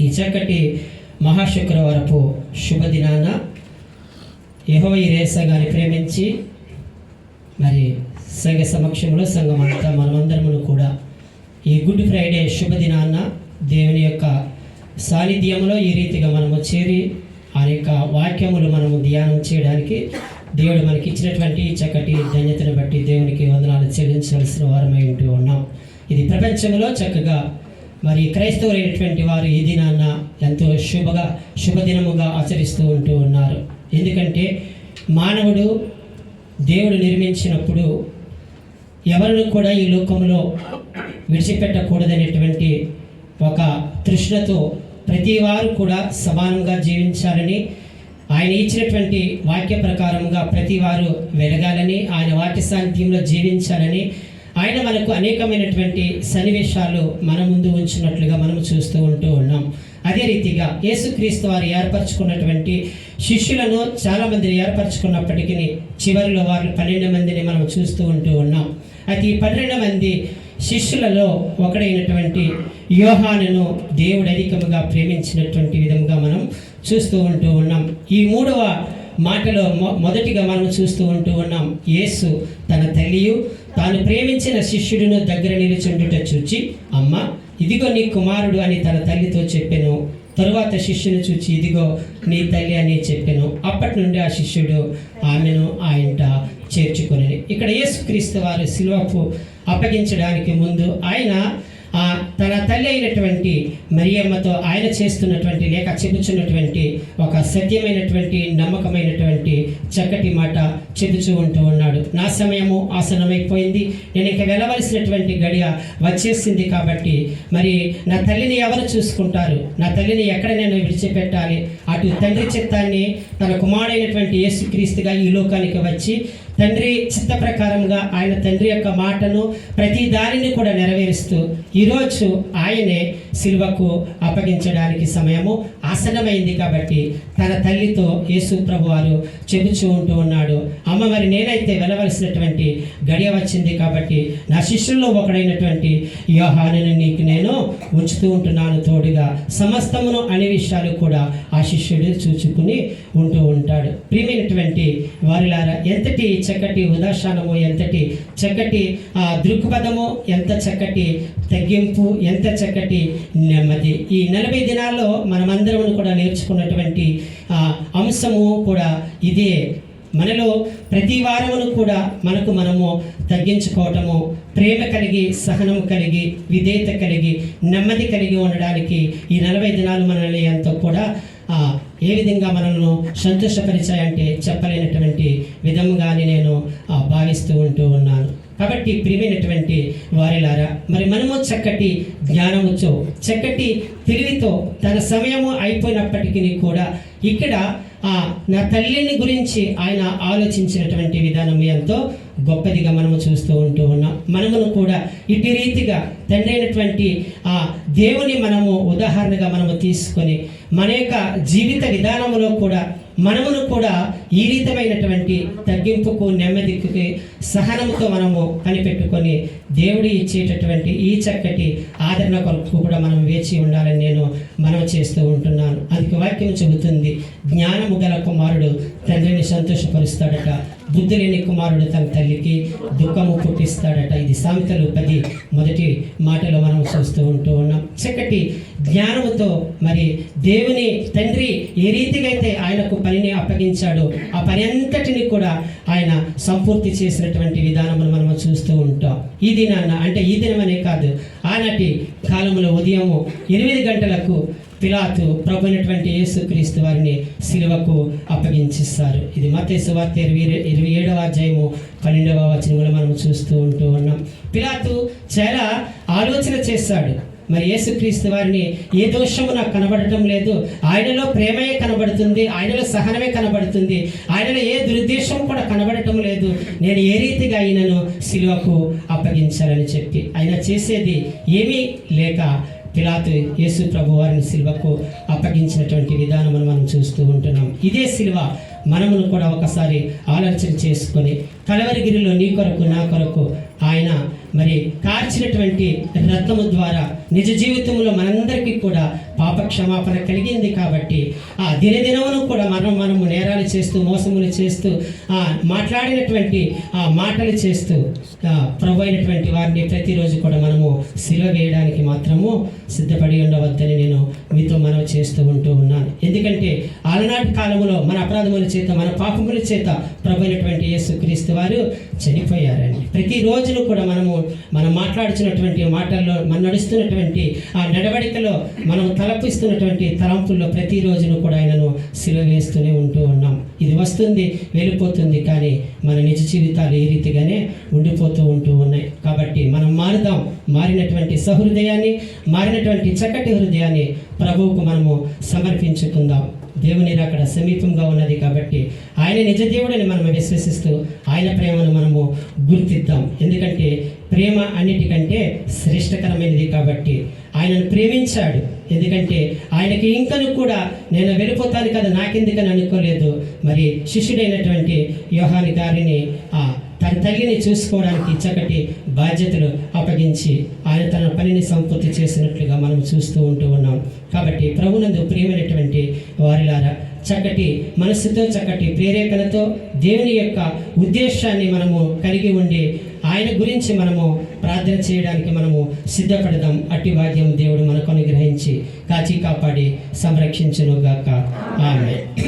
ఈ చక్కటి మహాశుక్రవారపు శుభదినాన యెహోవా ఈ గారిని ప్రేమించి మరి సంఘ సమక్షంలో సంఘం అంతా మనమందరమును కూడా ఈ గుడ్ ఫ్రైడే శుభదినాన దేవుని యొక్క సాన్నిధ్యంలో ఈ రీతిగా మనము చేరి ఆ యొక్క వాక్యములు మనము ధ్యానం చేయడానికి దేవుడు మనకి ఇచ్చినటువంటి ఈ చక్కటి ధన్యతను బట్టి దేవునికి వందనాలు చెల్లించవలసిన వారమై ఉంటూ ఉన్నాం. ఇది ప్రపంచంలో చక్కగా మరి క్రైస్తవులైనటువంటి వారు ఈ దినాన్న ఎంతో శుభగా శుభదినముగా ఆచరిస్తూ ఉంటూ ఉన్నారు. ఎందుకంటే మానవుడు దేవుడు నిర్మించినప్పుడు ఎవరిని కూడా ఈ లోకంలో విడిచిపెట్టకూడదనేటువంటి ఒక తృష్ణతో ప్రతి వారు కూడా సమానంగా జీవించాలని ఆయన ఇచ్చినటువంటి వాక్య ప్రకారంగా ప్రతి వారు వెలగాలని ఆయన వాక్య సాంత్యంలో జీవించాలని ఆయన మనకు అనేకమైనటువంటి సన్నివేశాలు మన ముందు ఉంచినట్లుగా మనం చూస్తూ ఉంటూ ఉన్నాం. అదే రీతిగా యేసుక్రీస్తు వారు ఏర్పరచుకున్నటువంటి శిష్యులను చాలామందిని ఏర్పరచుకున్నప్పటికీ చివరిలో వారు పన్నెండు మందిని మనం చూస్తూ ఉంటూ ఉన్నాం. అయితే ఈ పన్నెండు మంది శిష్యులలో ఒకడైనటువంటి యోహానును దేవుడు అధికముగా ప్రేమించినటువంటి విధంగా మనం చూస్తూ ఉంటూ ఉన్నాం. ఈ మూడవ మాటలో మొ- మొదటిగా మనం చూస్తూ ఉంటూ ఉన్నాం. యేసు తన తల్లియు తాను ప్రేమించిన శిష్యుడిని దగ్గర నిలుచుండుట చూచి అమ్మ ఇదిగో నీ కుమారుడు అని తన తల్లితో చెప్పాను. తరువాత శిష్యుని చూచి ఇదిగో నీ తల్లి అని చెప్పాను. అప్పటి నుండి ఆ శిష్యుడు ఆమెను ఆయనట చేర్చుకొని ఇక్కడ యేసుక్రీస్తు వారు శిల్వకు అప్పగించడానికి ముందు ఆయన ఆ తన తల్లి అయినటువంటి మరియమ్మతో ఆయన చేస్తున్నటువంటి లేక చెబుచున్నటువంటి ఒక సత్యమైనటువంటి నమ్మకమైనటువంటి చక్కటి మాట చెబుచూ ఉంటూ ఉన్నాడు. నా సమయము ఆసనమైపోయింది నేను ఇక వెళ్ళవలసినటువంటి గడియ వచ్చేసింది కాబట్టి మరి నా తల్లిని ఎవరు చూసుకుంటారు? నా తల్లిని ఎక్కడ నేను విడిచిపెట్టాలి? అటు తండ్రి చిత్తాన్ని తన కుమారుడైనటువంటి యేసుక్రీస్తుగా ఈ లోకానికి వచ్చి తండ్రి చిత్త ప్రకారంగా ఆయన తండ్రి యొక్క మాటను ప్రతి దానిని కూడా నెరవేరుస్తూ ఈరోజు ఆయనే సిల్వకు అప్పగించడానికి సమయము ఆసనమైంది కాబట్టి తన తల్లితో యేసు ప్రభు వారు చెబుతూ ఉంటూ ఉన్నాడు. అమ్మ మరి నేనైతే వెళ్ళవలసినటువంటి గడియ వచ్చింది కాబట్టి నా శిష్యుల్లో ఒకడైనటువంటి యోహానుని నీకు నేను ఉంచుతూ ఉంటున్నాను తోడుగా. సమస్తమును అనే విషయాలు కూడా ఆ శిష్యుడు చూచుకుని ఉంటూ ఉంటాడు. ప్రియమైనటువంటి వారిలారా ఎంతటి చక్కటి ఉదాసనము ఎంతటి చక్కటి ఆ, దృక్పథము ఎంత చక్కటి తగ్గింపు ఎంత చక్కటి నెమ్మది ఈ నలభై దినాల్లో మనమందరం కూడా నేర్చుకున్నటువంటి ఆ, అంశము కూడా ఇదే. మనలో ప్రతి వారమును కూడా మనకు మనము తగ్గించుకోవటము ప్రేమ కలిగి సహనం కలిగి విధేయత కలిగి నెమ్మది కలిగి ఉండడానికి ఈ నలభై దినాలు మనల్ని ఎంతో కూడా ఏ విధంగా మనల్ని సంతోషపరిచాయంటే చెప్పలేనటువంటి విధముగానే నేను భావిస్తూ ఉంటూ ఉన్నాను. కాబట్టి ప్రియమైనటువంటి వారిలారా మరి మనము చక్కటి జ్ఞానముతో చక్కటి తెలివితో తన సమయము అయిపోయినప్పటికీ కూడా ఇక్కడ ఆ నా తల్లిని గురించి ఆయన ఆలోచించినటువంటి విధానం ఎంతో గొప్పదిగా మనము చూస్తూ ఉంటూ ఉన్నాం. మనమును కూడా ఇటు రీతిగా తండ్రి అయినటువంటి ఆ దేవుని మనము ఉదాహరణగా మనము తీసుకొని మన యొక్క జీవిత విధానంలో కూడా మనమును కూడా ఈ రీతమైనటువంటి తగ్గింపుకు నెమ్మదికి సహనంతో మనము కనిపెట్టుకొని దేవుడు ఇచ్చేటటువంటి ఈ చక్కటి ఆదరణ కొరకు కూడా మనం వేచి ఉండాలని నేను మనం చేస్తూ ఉంటున్నాను. అది వాక్యం చెబుతుంది జ్ఞానము గల కుమారుడు తండ్రిని సంతోషపరుస్తాడట బుద్ధి లేని కుమారుడు తన తల్లికి దుఃఖము పుట్టిస్తాడట. ఇది సామెతలు పది మొదటి మాటలో మనం చూస్తూ ఉంటూ ఉన్నాం. చక్కటి జ్ఞానముతో మరి దేవుని తండ్రి ఏ రీతిగా అయితే ఆయనకు పనిని అప్పగించాడో ఆ పని అంతటిని కూడా ఆయన సంపూర్తి చేసినటువంటి విధానమును మనం చూస్తూ ఉంటాం. ఈ దినాన అంటే ఈ దినమనే కాదు ఆనాటి కాలంలో ఉదయము ఎనిమిది గంటలకు పిలాతు ప్రభు అయినటువంటి యేసుక్రీస్తు వారిని సిలువకు అప్పగించిస్తారు. ఇది మతేసు వార్త ఇరవై ఇరవై ఏడవ అధ్యాయము పన్నెండవ వచనంలో మనం చూస్తూ ఉంటూ ఉన్నాం. పిలాతు చాలా ఆలోచన చేస్తాడు మరి యేసుక్రీస్తు వారిని ఏ దోషము నాకు కనబడటం లేదు. ఆయనలో ప్రేమయే కనబడుతుంది ఆయనలో సహనమే కనబడుతుంది ఆయనలో ఏ దురుద్దేశం కూడా కనబడటం లేదు. నేను ఏ రీతిగా ఆయనను సిలువకు అప్పగించాలని చెప్పి. ఆయన చేసేది ఏమీ లేక పిలాతు యేసు ప్రభు వారిని శిల్వకు అప్పగించినటువంటి విధానం మనం చూస్తూ ఉంటున్నాం. ఇదే సిల్వ మనమును కూడా ఒకసారి ఆలోచన చేసుకొని కలవరిగిరిలో నీ కొరకు నా కొరకు ఆయన మరి కార్చినటువంటి రత్నము ద్వారా నిజ జీవితంలో మనందరికీ కూడా పాప క్షమాపణ కలిగింది కాబట్టి ఆ దినదినమును కూడా మనం మనము నేరాలు చేస్తూ మోసములు చేస్తూ ఆ మాట్లాడినటువంటి ఆ మాటలు చేస్తూ ప్రభు అయినటువంటి వారిని ప్రతిరోజు కూడా మనము సిలువ వేయడానికి మాత్రము సిద్ధపడి ఉండవద్దని నేను మీతో మనవి చేస్తూ ఉంటూ ఉన్నాను. ఎందుకంటే ఆలనాటి కాలంలో మన అపరాధముల చేత మన పాపముల చేత ప్రభు అయినటువంటి యేసుక్రీస్తు వారు చనిపోయారండి. ప్రతిరోజును కూడా మనము మనం మాట్లాడుచున్నటువంటి మాటల్లో మనం నడుస్తున్నటువంటి ఆ నడవడికలో మనం తలపిస్తున్నటువంటి తలంపుల్లో ప్రతిరోజును కూడా ఆయనను సిలువ వేస్తూనే ఉంటూ ఉన్నాం. ఇది వస్తుంది వెళ్ళిపోతుంది కానీ మన నిజ జీవితాలు ఏ రీతిగానే ఉండిపోతూ ఉంటూ ఉన్నాయి. కాబట్టి మనం మారుదాం. మారినటువంటి సహృదయాన్ని మారినటువంటి చక్కటి హృదయాన్ని ప్రభువుకు మనము సమర్పించుకుందాం. దేవుని అక్కడ సమీపంగా ఉన్నది కాబట్టి ఆయన నిజ దేవుడని మనం విశ్వసిస్తూ ఆయన ప్రేమను మనము గుర్తిద్దాం. ఎందుకంటే ప్రేమ అన్నిటికంటే శ్రేష్టకరమైనది కాబట్టి ఆయనను ప్రేమించాడు. ఎందుకంటే ఆయనకి ఇంకను కూడా నేను వెళ్ళిపోతాను కదా నాకెందుకని అనుకోలేదు. మరి శిష్యుడైనటువంటి యోహాని గారిని ఆ తన చూసుకోవడానికి చక్కటి బాధ్యతలు అప్పగించి ఆయన తన పనిని సంపూర్తి చేసినట్లుగా మనం చూస్తూ ఉంటూ ఉన్నాం. కాబట్టి ప్రభునందు ప్రియమైనటువంటి వారిలారా చక్కటి మనస్సుతో చక్కటి ప్రేరేపణతో దేవుని యొక్క ఉద్దేశాన్ని మనము కలిగి ఉండి ఆయన గురించి మనము ప్రార్థన చేయడానికి మనము సిద్ధపడదాం. అట్టి భాగ్యం దేవుడు మనకు అనుగ్రహించి కాచి కాపాడి సంరక్షించునుగాక. ఆమె